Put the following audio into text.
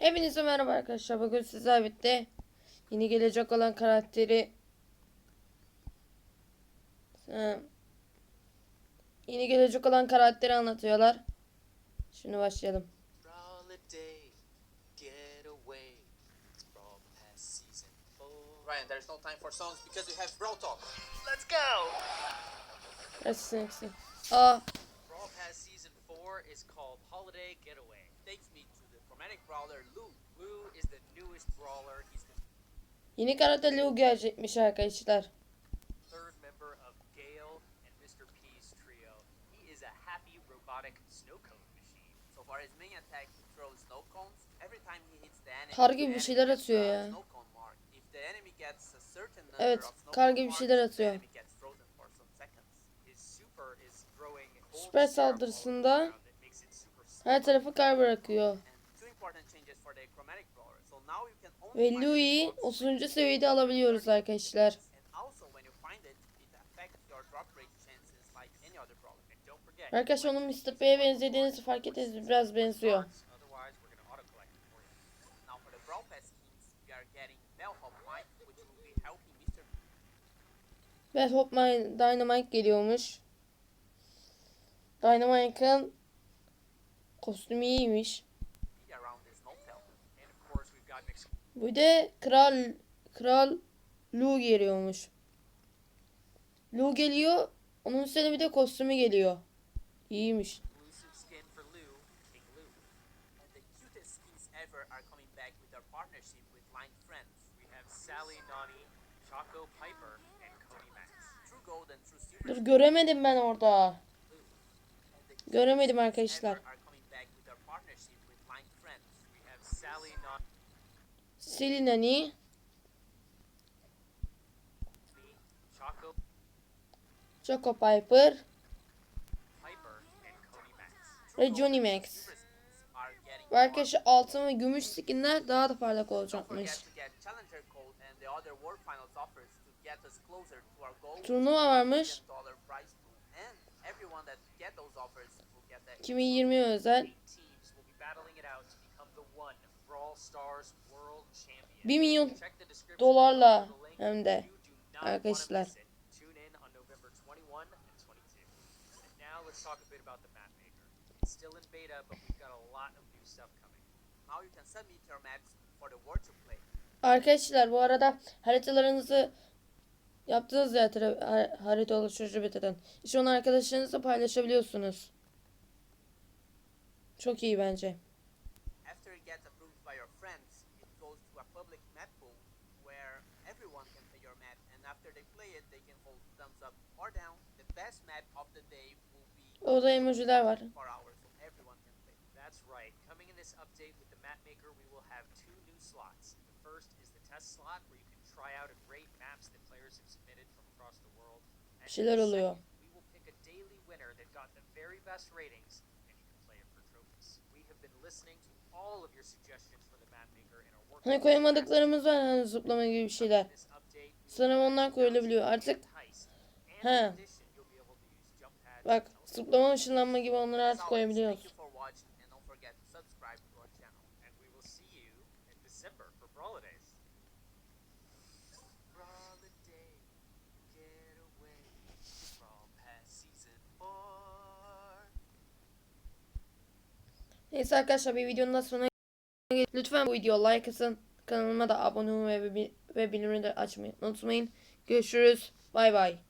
Hepinize merhaba arkadaşlar. Bugün sizlerle birlikte yeni gelecek olan karakteri Ee, yeni gelecek olan karakteri anlatıyorlar. Şimdi başlayalım. Holiday, get away. It's Brawl Pass Season 4. Ryan, there's no time for songs because you have Brawl Talk. Let's go! Resim resim. Aa, Brawl Pass Season 4 is called Holiday Getaway. Takes me to the chromatic brawler Lou. Lou is the newest brawler. He's the yeni karakter Lou gelecekmiş arkadaşlar. third member of Gale and Mr. P's trio. He is a happy robotic snow cone machine. So far his main attack he throws snow cones. Every time he hits the enemy, Kar gibi bir şeyler atıyor ya. Evet, kar gibi bir şeyler atıyor. Süper saldırısında her tarafı kar bırakıyor. Ve once 30. seviyede alabiliyoruz arkadaşlar. Arkadaşlar onun Mr. P'ye benzediğinizi fark ettiniz biraz benziyor. Otherwise, we're gonna auto collect it for Bir de Kral Kral Lu geliyormuş. Lu geliyor. Onun üstüne bir de kostümü geliyor. İyiymiş. Dur göremedim ben orada. Göremedim arkadaşlar. Nani, Selina'ni, Choco, Piper. Ve Johnny Max. Ve arkadaşlar altın ve gümüş skinler daha da parlak olacakmış. Turnuva varmış. $1 prize 1 milyon dolarla hem de. Arkadaşlar. miss it. Tune in on November 21 and 22. And now let's talk a bit about the map maker. It's still in beta, but we've got a lot of new stuff coming. Now you can submit your maps for the world to play. Arkadaşlar bu arada haritalarınızı yaptığınız ya harita oluşturucu beta'dan. İşte onu arkadaşlarınızla paylaşabiliyorsunuz. Çok iyi bence. After it gets approved by your friends, it goes to a public map pool where everyone can play your map. And after they play it, they can hold thumbs up or down. The best map of the day will be Orada emojiler var. for hours, so everyone can play. That's right. Coming in this update with the map maker, we will have two new slots. The first is the test slot where you can try out and rate maps that players have submitted from across the world. And Bir şeyler the oluyor. second, we will pick a daily winner that got the very best ratings and you can play it for trophies. We have been listening to Hani koyamadıklarımız var hani zıplama gibi bir şeyler. Sanırım onlar koyulabiliyor. Artık He. bak zıplama ışınlanma gibi onları artık koyabiliyoruz. Thank you for watching, and don't forget to subscribe to our channel. And we will see you in December for Brawladays. Holiday, Neyse arkadaşlar bir videonun da sonuna. Lütfen bu videoya like atın. Kanalıma da abone olmayı ve, ve bildirimleri açmayı unutmayın. Görüşürüz. Bay bay.